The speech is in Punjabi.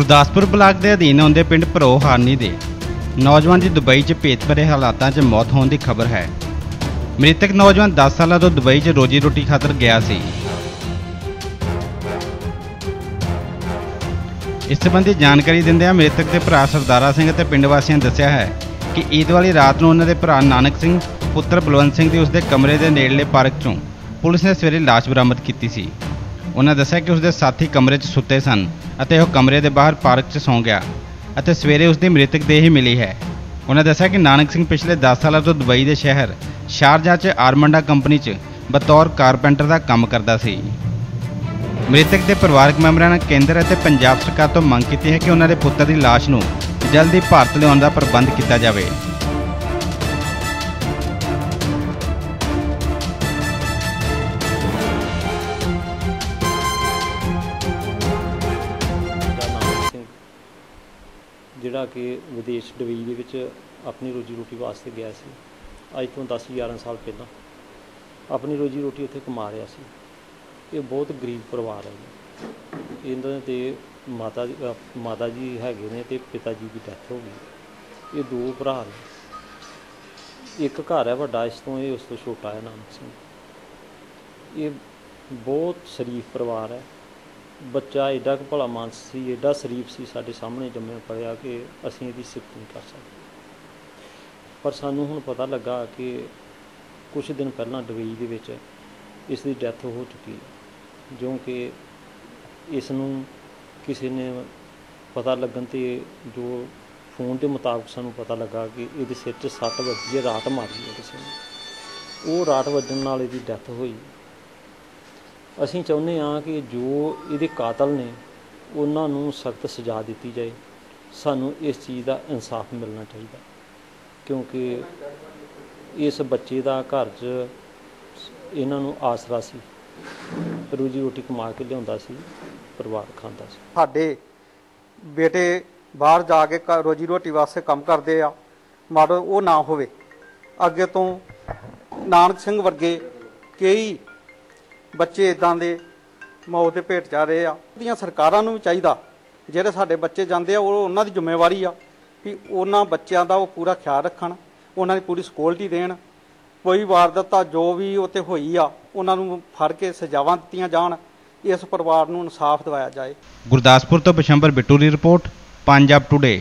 ਗੁਰਦਾਸਪੁਰ ਬਲਾਕ ਦੇ ਅਧੀਨ ਆਉਂਦੇ ਪਿੰਡ ਭਰੋ ਹਾਰਨੀ ਦੇ ਨੌਜਵਾਨ ਦੀ ਦੁਬਈ 'ਚ ਭੇਤ ਭਰੇ ਹਾਲਾਤਾਂ 'ਚ ਮੌਤ ਹੋਣ ਦੀ ਖਬਰ ਹੈ। ਮ੍ਰਿਤਕ ਨੌਜਵਾਨ 10 ਸਾਲਾਂ ਤੋਂ ਦੁਬਈ 'ਚ ਰੋਜੀ ਰੋਟੀ ਖਾਤਰ ਗਿਆ ਸੀ। ਇਸ ਸੰਬੰਧੀ ਜਾਣਕਾਰੀ ਦਿੰਦਿਆਂ ਮ੍ਰਿਤਕ ਦੇ ਭਰਾ ਸਰਦਾਰਾ ਸਿੰਘ ਅਤੇ ਪਿੰਡ ਵਾਸੀਆਂ ਨੇ ਦੱਸਿਆ ਹੈ ਕਿ ਈਦ ਵਾਲੀ ਰਾਤ ਨੂੰ ਉਹਨਾਂ ਦੇ ਭਰਾ ਨਾਨਕ ਸਿੰਘ, ਪੁੱਤਰ ਬਲਵੰਤ ਸਿੰਘ ਦੀ ਉਸਦੇ ਕਮਰੇ ਦੇ ਨੇੜਲੇ ਪਾਰਕ 'ਚੋਂ ਪੁਲਿਸ ਨੇ ਸਵੇਰੇ ਲਾਸ਼ ਬਰਾਮਦ ਕੀਤੀ ਸੀ। ਉਹਨਾਂ ਦੱਸਿਆ ਕਿ ਉਸਦੇ ਸਾਥੀ ਕਮਰੇ 'ਚ ਸੁੱਤੇ ਸਨ ਅਤੇ ਉਹ ਕਮਰੇ ਦੇ ਬਾਹਰ ਪਾਰਕ 'ਚ ਸੌਂ ਗਿਆ ਅਤੇ ਸਵੇਰੇ ਉਸਦੀ ਮ੍ਰਿਤਕ ਦੇਹ ਹੀ ਮਿਲੀ ਹੈ। ਉਹਨਾਂ ਦੱਸਿਆ ਕਿ ਨਾਨਕ ਸਿੰਘ ਪਿਛਲੇ 10 ਸਾਲਾਂ ਤੋਂ ਦੁਬਈ ਦੇ ਸ਼ਹਿਰ ਸ਼ਾਰਜਾ 'ਚ ਆਰਮੰਡਾ ਕੰਪਨੀ 'ਚ ਬਤੌਰ ਕਾਰਪੈਂਟਰ ਦਾ ਕੰਮ ਕਰਦਾ ਸੀ। ਮ੍ਰਿਤਕ ਦੇ ਪਰਿਵਾਰਕ ਮੈਂਬਰਾਂ ਨੇ ਕੇਂਦਰ ਅਤੇ ਪੰਜਾਬ ਸਰਕਾਰ ਤੋਂ ਮੰਗ ਕੀਤੀ ਹੈ ਕਿ ਉਹਨਾਂ ਦੇ ਪੁੱਤਰ ਦੀ ਲਾਸ਼ ਨੂੰ ਜਲਦੀ ਭਾਰਤ ਲਿਆਉਣ ਦਾ ਪ੍ਰਬੰਧ ਕੀਤਾ ਜਾਵੇ। ਜਿਹੜਾ ਕਿ ਵਿਦੇਸ਼ ਡਬਈ ਦੇ ਵਿੱਚ ਆਪਣੀ ਰੋਜੀ ਰੋਟੀ ਵਾਸਤੇ ਗਿਆ ਸੀ। ਅੱਜ ਤੋਂ 10 11 ਸਾਲ ਪਹਿਲਾਂ ਆਪਣੀ ਰੋਜੀ ਰੋਟੀ ਉੱਥੇ ਕਮਾ ਰਿਹਾ ਸੀ। ਇਹ ਬਹੁਤ ਗਰੀਬ ਪਰਿਵਾਰ ਹੈ ਜੀ। ਇਹਨਾਂ ਦੇ ਮਾਤਾ ਜੀ- ਮਾਤਾ ਜੀ ਹੈਗੇ ਨੇ ਤੇ ਪਿਤਾ ਜੀ ਦੀ ਡੈਥ ਹੋ ਗਈ। ਇਹ ਦੋ ਭਰਾ ਨੇ। ਇੱਕ ਘਰ ਹੈ ਵੱਡਾ, ਇਸ ਤੋਂ ਇਹ ਉਸ ਤੋਂ ਛੋਟਾ ਹੈ ਨਾਨਕ ਸਿੰਘ। ਇਹ ਬਹੁਤ ਸ਼ਰੀਫ ਪਰਿਵਾਰ ਹੈ। ਬੱਚਾ ਐਡਾ ਕੁ ਭਲਾ ਮਾਨਸ ਸੀ ਐਡਾ ਸ਼ਰੀਫ ਸੀ, ਸਾਡੇ ਸਾਹਮਣੇ ਜੰਮਿਆ ਪੜਿਆ ਕਿ ਅਸੀਂ ਇਹਦੀ ਸਿਫਤ ਨਹੀਂ ਕਰ ਸਕਦੇ। ਪਰ ਸਾਨੂੰ ਹੁਣ ਪਤਾ ਲੱਗਾ ਕਿ ਕੁਝ ਦਿਨ ਪਹਿਲਾਂ ਦੁਬਈ ਦੇ ਵਿੱਚ ਇਸ ਦੀ ਡੈਥ ਹੋ ਚੁੱਕੀ ਹੈ ਜੋ ਕਿ ਇਸ ਨੂੰ ਕਿਸੇ ਨੇ ਪਤਾ ਲੱਗਣ ਤੇ ਜੋ ਫੋਨ ਦੇ ਮੁਤਾਬਕ ਸਾਨੂੰ ਪਤਾ ਲੱਗਾ ਕਿ ਇਹਦੇ ਸਿਰ 'ਚ ਸੱਟ ਵੱਜੀ ਹੈ, ਰਾਤ ਮਾਰੀ ਹੈ ਕਿਸੇ ਨੇ। ਉਹ ਰਾਤ ਵੱਜਣ ਨਾਲ ਇਹਦੀ ਡੈਥ ਹੋਈ। ਅਸੀਂ ਚਾਹੁੰਦੇ ਹਾਂ ਕਿ ਜੋ ਇਹਦੇ ਕਾਤਲ ਨੇ, ਉਹਨਾਂ ਨੂੰ ਸਖਤ ਸਜ਼ਾ ਦਿੱਤੀ ਜਾਏ। ਸਾਨੂੰ ਇਸ ਚੀਜ਼ ਦਾ ਇਨਸਾਫ ਮਿਲਣਾ ਚਾਹੀਦਾ। ਕਿਉਂਕਿ ਇਸ ਬੱਚੇ ਦਾ ਘਰ 'ਚ ਇਹਨਾਂ ਨੂੰ ਆਸਰਾ ਸੀ। ਰੋਜੀ ਰੋਟੀ ਕਮਾ ਕੇ ਲਿਆਉਂਦਾ ਸੀ, ਪਰਿਵਾਰ ਖਾਂਦਾ ਸੀ। ਸਾਡੇ ਬੇਟੇ ਬਾਹਰ ਜਾ ਕੇ ਰੋਜੀ ਰੋਟੀ ਵਾਸਤੇ ਕੰਮ ਕਰਦੇ ਆ। ਮਾਡੋ ਉਹ ਨਾ ਹੋਵੇ। ਅੱਗੇ ਤੋਂ ਨਾਨਕ ਸਿੰਘ ਵਰਗੇ ਕਈ ਬੱਚੇ ਇਦਾਂ ਦੇ ਮੌਤ ਦੇ ਭੇਟ ਜਾ ਰਹੇ ਆ ਦੀਆਂ ਸਰਕਾਰਾਂ ਨੂੰ ਵੀ ਚਾਹੀਦਾ। ਜਿਹੜੇ ਸਾਡੇ ਬੱਚੇ ਜਾਂਦੇ ਆ, ਉਹ ਉਹਨਾਂ ਦੀ ਜ਼ਿੰਮੇਵਾਰੀ ਆ ਵੀ ਉਹਨਾਂ ਬੱਚਿਆਂ ਦਾ ਉਹ ਪੂਰਾ ਖਿਆਲ ਰੱਖਣ, ਉਹਨਾਂ ਦੀ ਪੂਰੀ ਸਿਕਿਉਰਿਟੀ ਦੇਣ। ਕੋਈ ਵਾਰਦਾਤ ਜੋ ਵੀ ਉੱਤੇ ਹੋਈ ਆ, ਉਹਨਾਂ ਨੂੰ ਫੜ ਕੇ ਸਜ਼ਾਵਾਂ ਦਿੱਤੀਆਂ ਜਾਣ, ਇਸ ਪਰਿਵਾਰ ਨੂੰ ਇਨਸਾਫ ਦਿਵਾਇਆ ਜਾਏ। ਗੁਰਦਾਸਪੁਰ ਤੋਂ ਬਿਸ਼ੰਬਰ ਬਿੱਟੂ ਦੀ ਰਿਪੋਰਟ, ਪੰਜਾਬ ਟੁਡੇ